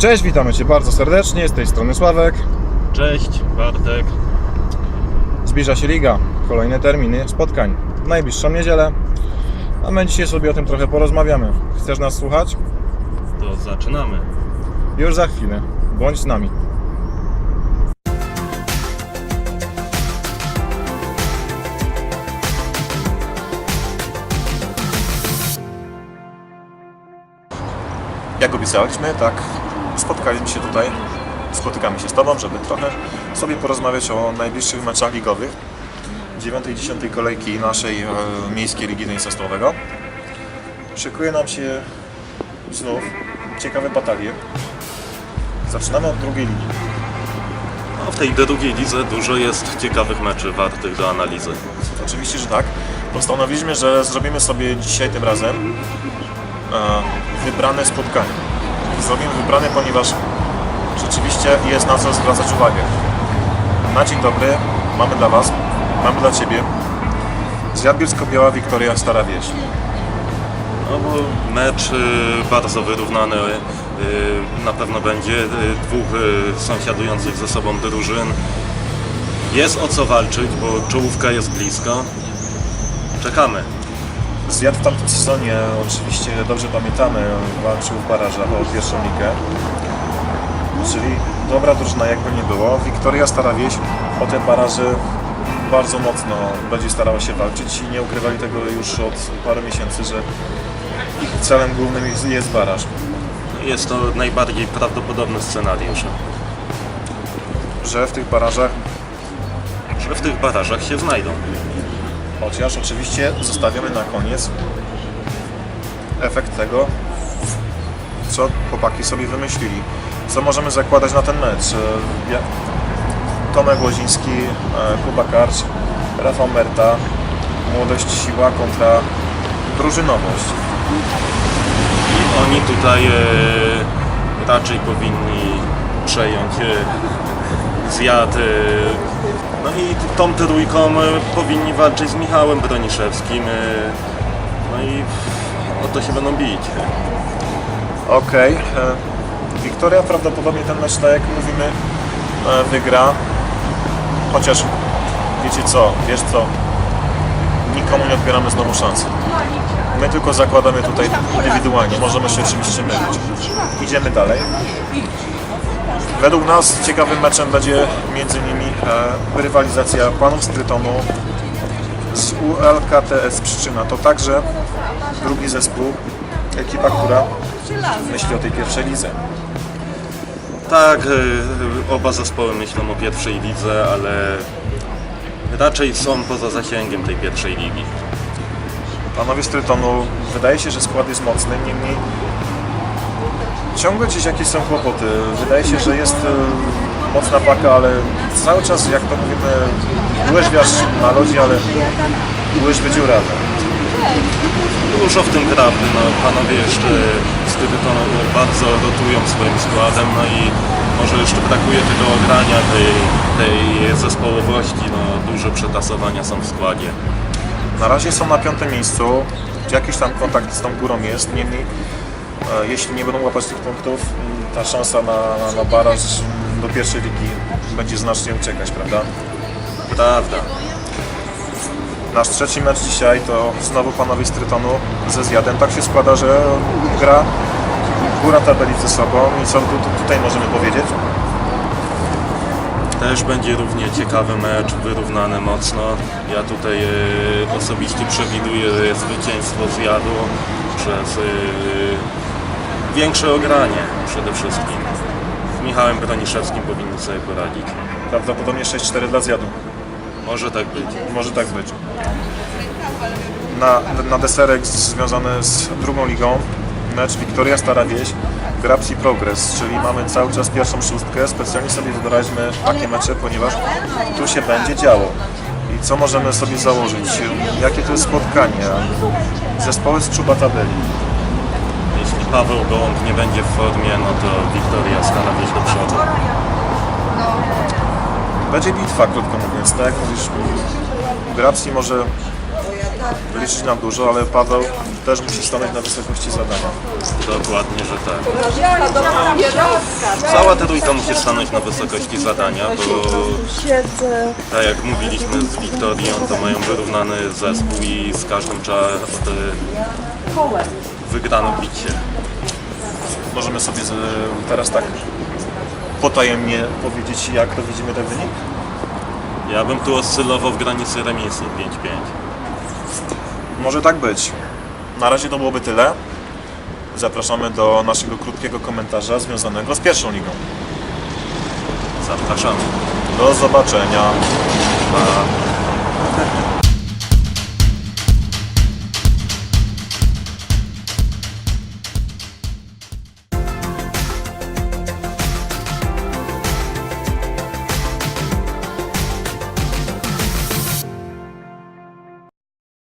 Cześć, witamy Cię bardzo serdecznie, z tej strony Sławek. Cześć, Bartek. Zbliża się liga, kolejne terminy spotkań w najbliższą niedzielę. A my dzisiaj sobie o tym trochę porozmawiamy. Chcesz nas słuchać? To zaczynamy. Już za chwilę. Bądź z nami. Jak obiecaliśmy, tak spotkaliśmy się tutaj, spotykamy się z Tobą, żeby trochę sobie porozmawiać o najbliższych meczach ligowych 9 i 10 kolejki naszej e, miejskiej ligi tenisa stołowego. Szykuje nam się znów ciekawe batalie. Zaczynamy od drugiej ligi. No, w tej drugiej lidze dużo jest ciekawych meczy wartych do analizy. Oczywiście, że tak. Postanowiliśmy, że zrobimy sobie dzisiaj tym razem e, wybrane spotkanie. Zrobimy wybrane, ponieważ rzeczywiście jest na co zwracać uwagę. Na dzień dobry mamy dla Was, mamy dla Ciebie Zjad Bielsko-Biała, Wiktoria, Stara Wieś. No bo mecz y, bardzo wyrównany y, na pewno będzie. Y, dwóch sąsiadujących ze sobą drużyn. Jest o co walczyć, bo czołówka jest blisko. Czekamy. Zjad w tamtym sezonie, oczywiście dobrze pamiętamy, walczył w barażach o pierwszą ligę. Czyli dobra drużyna jakby nie było. Wiktoria Stara Wieś o te baraże bardzo mocno będzie starała się walczyć i nie ukrywali tego już od paru miesięcy, że ich celem głównym jest, jest baraż. Jest to najbardziej prawdopodobny scenariusz. Że w tych barażach, Że w tych barażach się znajdą. Chociaż oczywiście zostawiamy na koniec efekt tego, co chłopaki sobie wymyślili. Co możemy zakładać na ten mecz? E, Tomek Łoziński, e, Kuba Karcz, Rafał Merta, Młodość Siła kontra Drużynowość. I oni tutaj e, raczej powinni przejąć e, zjad. E, no i tą trójką e, powinni walczyć z Michałem Broniszewskim. E, no i o to się będą bić. Okej. e, Wiktoria prawdopodobnie ten mecz, tak jak mówimy, e, wygra. Chociaż wiecie co, wiesz co, nikomu nie odbieramy znowu szansy. My tylko zakładamy tutaj indywidualnie, możemy się oczywiście mylić. Idziemy dalej. Według nas ciekawym meczem będzie między innymi e, rywalizacja panów z Trytonu z ULKTS Przyczyna. To także drugi zespół, ekipa, która myśli o tej pierwszej lidze. Tak, e, oba zespoły myślą o pierwszej lidze, ale raczej są poza zasięgiem tej pierwszej ligi. Panowie z Trytonu, wydaje się, że skład jest mocny, niemniej ciągle gdzieś jakieś są kłopoty. Wydaje się, że jest e, mocna paka, ale cały czas, jak to mówimy, łyżwiarz na lodzie, ale łyżwy dziurawe. Dużo w tym prawdy, no panowie jeszcze z Tybetonu bardzo rotują swoim składem, no i może jeszcze brakuje tego ogrania tej, tej zespołowości, no duże przetasowania są w składzie. Na razie są na piątym miejscu, jakiś tam kontakt z tą górą jest, niemniej jeśli nie będą łapać tych punktów, ta szansa na, na, na baraż do pierwszej ligi będzie znacznie uciekać, prawda? Prawda. Nasz trzeci mecz dzisiaj to znowu panowie z Trytonu ze zjadem. Tak się składa, że gra góra tabeli ze sobą i co tu, tu, tutaj możemy powiedzieć? Też będzie równie ciekawy mecz, wyrównany mocno. Ja tutaj e, osobiście przewiduję zwycięstwo zjadu przez e, większe ogranie przede wszystkim. Z Michałem Broniszewskim powinni sobie poradzić. Prawdopodobnie 6-4 dla zjadu. Może tak być. Może tak być. Na, na deserek związany z drugą ligą mecz Wiktoria Stara Wieś Graps i Progress, czyli mamy cały czas pierwszą szóstkę. Specjalnie sobie wybraliśmy takie mecze, ponieważ tu się będzie działo. I co możemy sobie założyć? Jakie to jest spotkanie? Zespoły z czuba tabeli. Jeśli Paweł Gołąb nie będzie w formie, no to Wiktoria stara być do przodu. Będzie bitwa, krótko mówiąc, tak jak mówisz. Grabsi może liczyć na dużo, ale Paweł też musi stanąć na wysokości zadania. Dokładnie, że tak. Cała ta trójka musi stanąć na wysokości zadania, bo tak jak mówiliśmy z Wiktorią, to mają wyrównany zespół i z każdym trzeba od wygrano bicie. Możemy sobie z, teraz tak potajemnie powiedzieć, jak to widzimy ten wynik? Ja bym tu oscylował w granicy remisu 5-5. Może tak być. Na razie to byłoby tyle. Zapraszamy do naszego krótkiego komentarza związanego z pierwszą ligą. Zapraszamy. Do zobaczenia. Pa.